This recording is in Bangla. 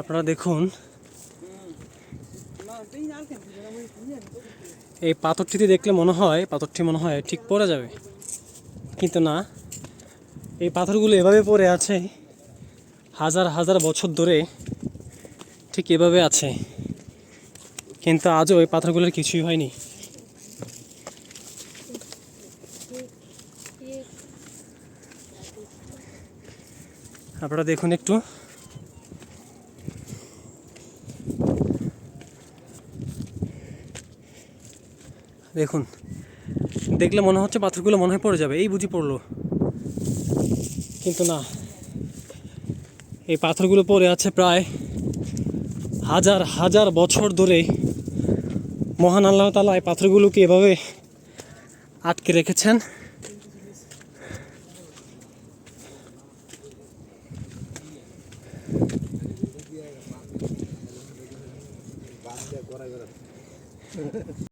আপনারা দেখুন। এই পাথরটিতে দেখলে মনে হয়, পাথরটি মনে হয় ঠিক পড়ে যাবে। কিন্তু না, এই পাথরগুলো এভাবে পড়ে আছে, হাজার হাজার বছর ধরে ঠিক এভাবে আছে। কিন্তু আজও এই পাথরগুলোর কিছুই হয়নি। আপনারা দেখুন একটু। দেখুন, দেখলে মনে হচ্ছে পাথরগুলো মনে হয় পড়ে যাবে, এই বুঝি পড়ল। কিন্তু না, এই পাথরগুলো পড়ে আছে প্রায় হাজার হাজার বছর ধরে। মহান আল্লাহ তালা এই পাথরগুলোকে এভাবে আটকে রেখেছেন।